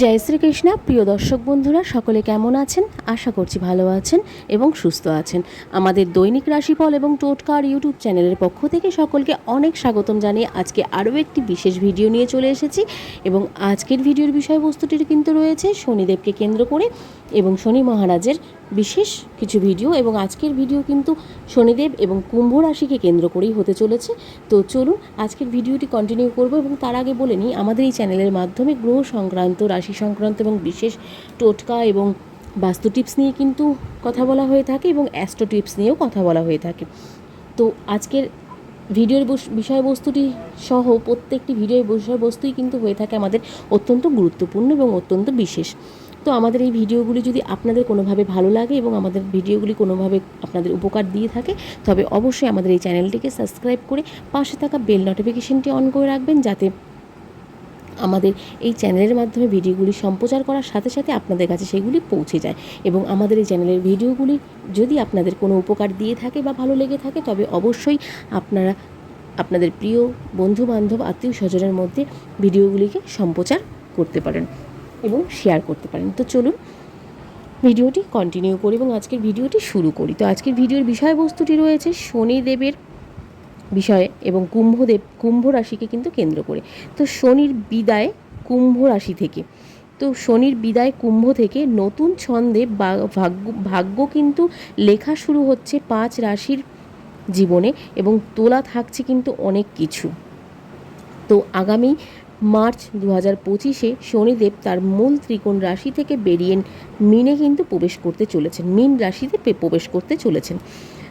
জয় শ্রীকৃষ্ণ, প্রিয় দর্শক বন্ধুরা, সকলে কেমন আছেন? আশা করছি ভালো আছেন এবং সুস্থ আছেন। আমাদের দৈনিক রাশিফল এবং টোটকার ইউটিউব চ্যানেলের পক্ষ থেকে সকলকে অনেক স্বাগতম জানিয়ে আজকে আরও একটি বিশেষ ভিডিও নিয়ে চলে এসেছি। এবং আজকের ভিডিওর বিষয়বস্তুটির কিন্তু রয়েছে শনিদেবকে কেন্দ্র করে এবং শনি মহারাজের বিশেষ কিছু ভিডিও এবং আজকের ভিডিও কিন্তু শনিদেব এবং কুম্ভ রাশিকে কেন্দ্র করেই হতে চলেছে। তো চলুন আজকের ভিডিওটি কন্টিনিউ করব এবং তার আগে বলে নিই, আমাদের এই চ্যানেলের মাধ্যমে গ্রহ সংক্রান্ত, রাশি সংক্রান্ত এবং বিশেষ টোটকা এবং বাস্তু টিপস নিয়ে কিন্তু কথা বলা হয়ে থাকে এবং অ্যাস্ট্রো টিপস নিয়েও কথা বলা হয়ে থাকে। তো আজকের ভিডিওর বস- বিষয়বস্তুটি সহ প্রত্যেকটি ভিডিওর বিষয়বস্তুই কিন্তু হয়ে থাকে আমাদের অত্যন্ত গুরুত্বপূর্ণ এবং অত্যন্ত বিশেষ। তো আমাদের এই ভিডিওগুলি যদি আপনাদের কোনোভাবে ভালো লাগে এবং আমাদের ভিডিওগুলি কোনোভাবে আপনাদের উপকার দিয়ে থাকে, তবে অবশ্যই আমাদের এই চ্যানেলটিকে সাবস্ক্রাইব করে পাশে থাকা বেল নোটিফিকেশনটি অন করে রাখবেন যাতে আমাদের এই চ্যানেলের মাধ্যমে ভিডিওগুলি সম্প্রচার করার সাথে সাথে আপনাদের কাছে সেগুলি পৌঁছে যায়। এবং আমাদের এই চ্যানেলের ভিডিওগুলি যদি আপনাদের কোনো উপকার দিয়ে থাকে বা ভালো লেগে থাকে, তবে অবশ্যই আপনারা, আপনাদের প্রিয় বন্ধু বান্ধব আত্মীয় স্বজনের মধ্যে ভিডিওগুলিকে সম্প্রচার করতে পারেন। এবং শেয়ার করতে পারেন। তো চলুন ভিডিওটি কন্টিনিউ করি এবং আজকের ভিডিওটি শুরু করি। তো আজকের ভিডিওর বিষয়বস্তুটি রয়েছে শনিদেবের বিষয়ে এবং কুম্ভদেব কুম্ভ রাশিকে কিন্তু কেন্দ্র করে। তো শনির বিদায় কুম্ভ রাশি থেকে। তো শনির বিদায় কুম্ভ থেকে নতুন ছন্দে ভাগ্য ভাগ্য কিন্তু লেখা শুরু হচ্ছে পাঁচ রাশির জীবনে এবং তোলা থাকছে কিন্তু অনেক কিছু। তো আগামী মার্চ দু হাজার পঁচিশে শনিদেব তার মূল ত্রিকোণ রাশি থেকে বেরিয়ে মিনে কিন্তু প্রবেশ করতে চলেছেন। মিন রাশিতে প্রবেশ করতে চলেছেন।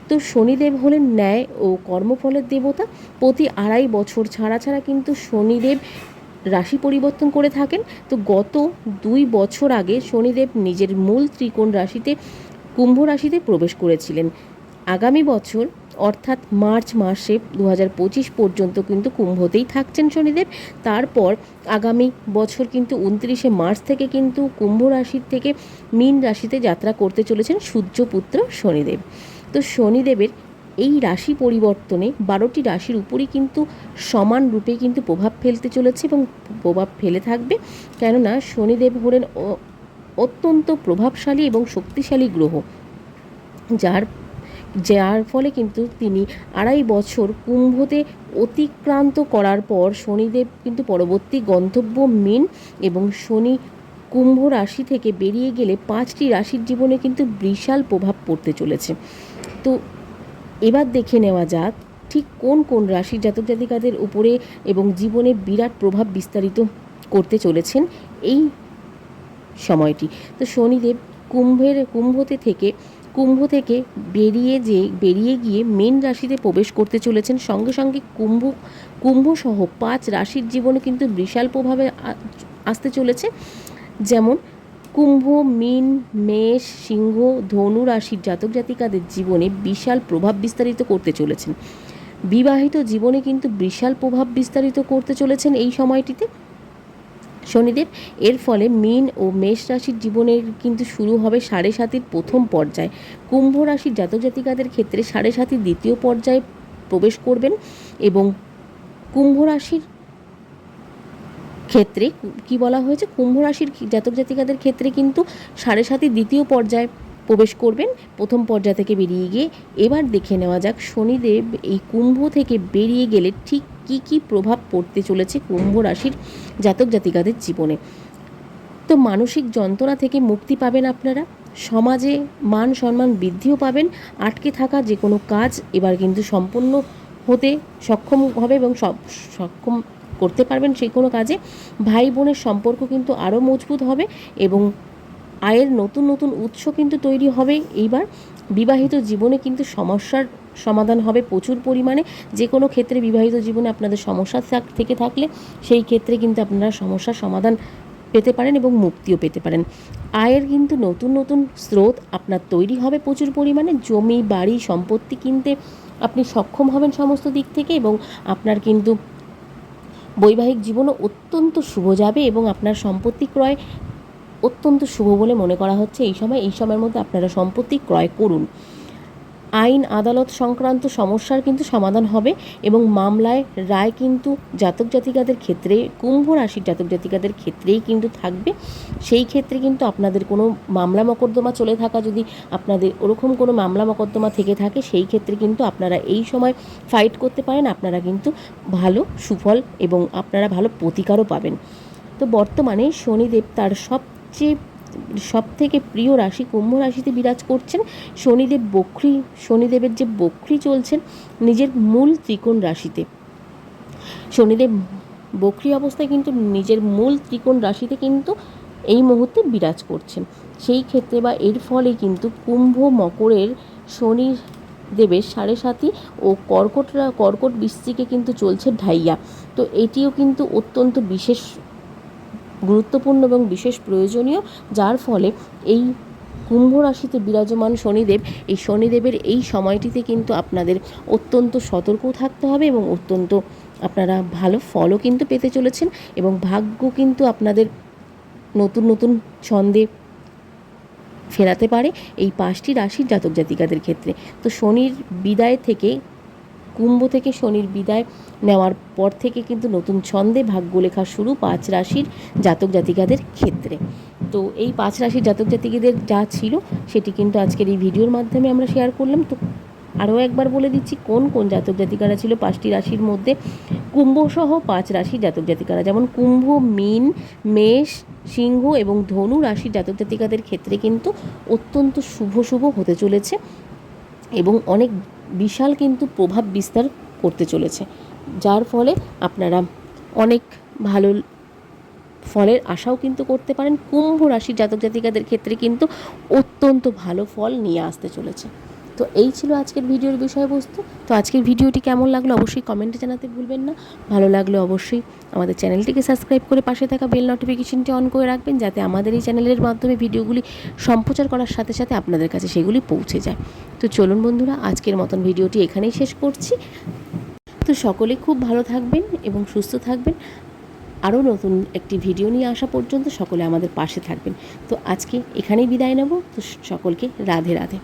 তো শনিদেব হলেন ন্যায় ও কর্মফলের দেবতা। প্রতি আড়াই বছর ছাড়া ছাড়া কিন্তু শনিদেব রাশি পরিবর্তন করে থাকেন। তো গত দুই বছর আগে শনিদেব নিজের মূল ত্রিকোণ রাশিতে কুম্ভ রাশিতে প্রবেশ করেছিলেন। আগামী বছর অর্থাৎ মার্চ মাসে দু পর্যন্ত কিন্তু কুম্ভতেই থাকছেন শনিদেব। তারপর আগামী বছর কিন্তু উনত্রিশে মার্চ থেকে কিন্তু কুম্ভ রাশির থেকে মীন রাশিতে যাত্রা করতে চলেছেন সূর্যপুত্র শনিদেব। তো শনিদেবের এই রাশি পরিবর্তনে বারোটি রাশির উপরই কিন্তু সমান রূপে কিন্তু প্রভাব ফেলতে চলেছে এবং প্রভাব ফেলে থাকবে। কেননা শনিদেব হলেন অত্যন্ত প্রভাবশালী এবং শক্তিশালী গ্রহ, যার যার ফলে কিন্তু তিনি আড়াই বছর কুম্ভতে অতিক্রান্ত করার পর শনিদেব কিন্তু পরবর্তী গন্তব্য মিন এবং শনি কুম্ভ রাশি থেকে বেরিয়ে গেলে পাঁচটি রাশির জীবনে কিন্তু বিশাল প্রভাব পড়তে চলেছে। তো এবার দেখে নেওয়া যাক, ঠিক কোন কোন রাশির জাতক জাতিকাদের উপরে এবং জীবনে বিরাট প্রভাব বিস্তারিত করতে চলেছেন এই সময়টি। তো শনিদেব কুম্ভের, কুম্ভতে থেকে কুম্ভ থেকে বেরিয়ে যে, বেরিয়ে গিয়ে মেন রাশিতে প্রবেশ করতে চলেছেন, সঙ্গে সঙ্গে কুম্ভ কুম্ভ সহ পাঁচ রাশির জীবনে কিন্তু বিশাল প্রভাবে আসতে চলেছে। যেমন কুম্ভ, মিন, মেষ, সিংহ, ধনু রাশির জাতক জাতিকাদের জীবনে বিশাল প্রভাব বিস্তারিত করতে চলেছেন। বিবাহিত জীবনে কিন্তু বিশাল প্রভাব বিস্তারিত করতে চলেছেন এই সময়টিতে। শনিদেব। এর ফলে মীন ও মেষ রাশির জীবনের কিন্তু শুরু হবে সাড়ে সাতির প্রথম পর্যায়। কুম্ভ রাশির জাতক জাতিকাদের ক্ষেত্রে সাড়ে সাতির দ্বিতীয় পর্যায়ে প্রবেশ করবেন এবং কুম্ভ রাশির ক্ষেত্রে কি বলা হয়েছে? কুম্ভ রাশির জাতক জাতিকাদের ক্ষেত্রে কিন্তু সাড়ে সাতির দ্বিতীয় পর্যায়ে প্রবেশ করবেন। প্রথম পর্যায় থেকে বেরিয়ে গিয়ে এবার দেখে নেওয়া যাক শনিদেব এই কুম্ভ থেকে বেরিয়ে গেলে ঠিক কী কী প্রভাব পড়তে চলেছে কুম্ভ রাশির জাতক জাতিকাদের জীবনে। তো মানসিক যন্ত্রণা থেকে মুক্তি পাবেন আপনারা। সমাজে মান সম্মান বৃদ্ধিও পাবেন। আটকে থাকা যে কোনো কাজ এবার কিন্তু সম্পূর্ণ হতে সক্ষম হবে এবং সব সক্ষম করতে পারবেন সেই কোনো কাজে। ভাই বোনের সম্পর্ক কিন্তু আরও মজবুত হবে এবং আয়ের নতুন নতুন উৎস কিন্তু তৈরি হবে। এইবার বিবাহিত জীবনে কিন্তু সমস্যার সমাধান হবে প্রচুর পরিমাণে। যে কোনো ক্ষেত্রে বিবাহিত জীবনে আপনাদের সমস্যা থেকে থাকলে সেই ক্ষেত্রে কিন্তু আপনারা সমস্যার সমাধান পেতে পারেন এবং মুক্তিও পেতে পারেন। আয়ের কিন্তু নতুন নতুন স্রোত আপনার তৈরি হবে প্রচুর পরিমাণে। জমি, বাড়ি, সম্পত্তি কিনতে আপনি সক্ষম হবেন সমস্ত দিক থেকে এবং আপনার কিন্তু বৈবাহিক জীবনও অত্যন্ত শুভ যাবে এবং আপনার সম্পত্তি ক্রয় অত্যন্ত শুভ বলে মনে করা হচ্ছে এই সময়। এই সময়ের মধ্যে আপনারা সম্পত্তি ক্রয় করুন। আইন, আদালত সংক্রান্ত সমস্যার কিন্তু সমাধান হবে এবং মামলায় রায় কিন্তু জাতক জাতিকাদের ক্ষেত্রে, কুম্ভ রাশির জাতক জাতিকাদের ক্ষেত্রেই কিন্তু থাকবে। সেই ক্ষেত্রে কিন্তু আপনাদের কোনো মামলা মকদ্দমা চলে থাকা, যদি আপনাদের ওরকম কোনো মামলা মকদ্দমা থেকে থাকে, সেই ক্ষেত্রে কিন্তু আপনারা এই সময় ফাইট করতে পারেন। আপনারা কিন্তু ভালো সুফল এবং আপনারা ভালো প্রতিকারও পাবেন। তো বর্তমানে শনিদেব তার সবচেয়ে সব থেকে প্রিয় রাশি কুম্ভ রাশিতে বিরাজ করছেন শনিদেব বক্রি। শনিদেবের যে বক্রি চলছেন নিজের মূল ত্রিকোণ রাশিতে। শনিদেব বক্রি অবস্থায় কিন্তু নিজের মূল ত্রিকোণ রাশিতে কিন্তু এই মুহূর্তে বিরাজ করছেন। সেই ক্ষেত্রে বা এর ফলে কিন্তু কুম্ভ মকরের শনি দেবের সাড়ে সাতি ও কর্কটরা কর্কট বৃষ্টিকে কিন্তু চলছে ঢাইয়া। তো এটিও কিন্তু অত্যন্ত বিশেষ গুরুত্বপূর্ণ এবং বিশেষ প্রয়োজনীয়, যার ফলে এই কুম্ভ রাশিতে বিরাজমান শনিদেব, এই শনিদেবের এই সময়টিতে কিন্তু আপনাদের অত্যন্ত সতর্ক থাকতে হবে এবং অত্যন্ত আপনারা ভালো ফলও কিন্তু পেতে চলেছেন এবং ভাগ্য কিন্তু আপনাদের নতুন নতুন ছন্দে ফেরাতে পারে এই পাঁচটি রাশির জাতক জাতিকাদের ক্ষেত্রে। তো শনির বিদায় থেকে, কুম্ভ থেকে শনির বিদায় নেওয়ার পর থেকে কিন্তু নতুন ছন্দে ভাগ্য লেখা শুরু পাঁচ রাশির জাতক জাতিকাদের ক্ষেত্রে। তো এই পাঁচ রাশির জাতক জাতিকাদের যা ছিল, সেটি কিন্তু আজকের এই ভিডিওর মাধ্যমে আমরা শেয়ার করলাম। তো আরও একবার বলে দিচ্ছি, কোন কোন জাতক জাতিকারা ছিল পাঁচটি রাশির মধ্যে? কুম্ভ সহ পাঁচ রাশির জাতক জাতিকারা, যেমন কুম্ভ, মিন, মেষ, সিংহ এবং ধনু রাশির জাতক জাতিকাদের ক্ষেত্রে কিন্তু অত্যন্ত শুভ শুভ হতে চলেছে এবং অনেক বিশাল কিন্তু প্রভাব বিস্তার করতে চলেছে। যার ফলে আপনারা অনেক ভালো ফলের আশাও কিন্তু করতে পারেন। কুম্ভ রাশির জাতক জাতিকাদের ক্ষেত্রে কিন্তু অত্যন্ত ভালো ফল নিয়ে আসতে চলেছে। তো এই ছিল আজকের ভিডিওর বিষয়বস্তু। তো আজকের ভিডিওটি কেমন লাগল অবশ্যই কমেন্টে জানাতে ভুলবেন না। ভালো লাগলে অবশ্যই আমাদের চ্যানেলটিকে সাবস্ক্রাইব করে পাশে থাকা বেল নোটিফিকেশনটি অন করে রাখবেন যাতে আমাদের এই চ্যানেলের মাধ্যমে ভিডিওগুলি সম্প্রচার করার সাথে সাথে আপনাদের কাছে সেগুলি পৌঁছে যায়। তো চলুন বন্ধুরা, আজকের মতন ভিডিওটি এখানেই শেষ করছি। তো সকলে খুব ভালো থাকবেন এবং সুস্থ থাকবেন। আরও নতুন একটি ভিডিও নিয়ে আসা পর্যন্ত সকলে আমাদের পাশে থাকবেন। তো আজকে এখানেই বিদায় নেব। তো সকলকে রাধে রাধে।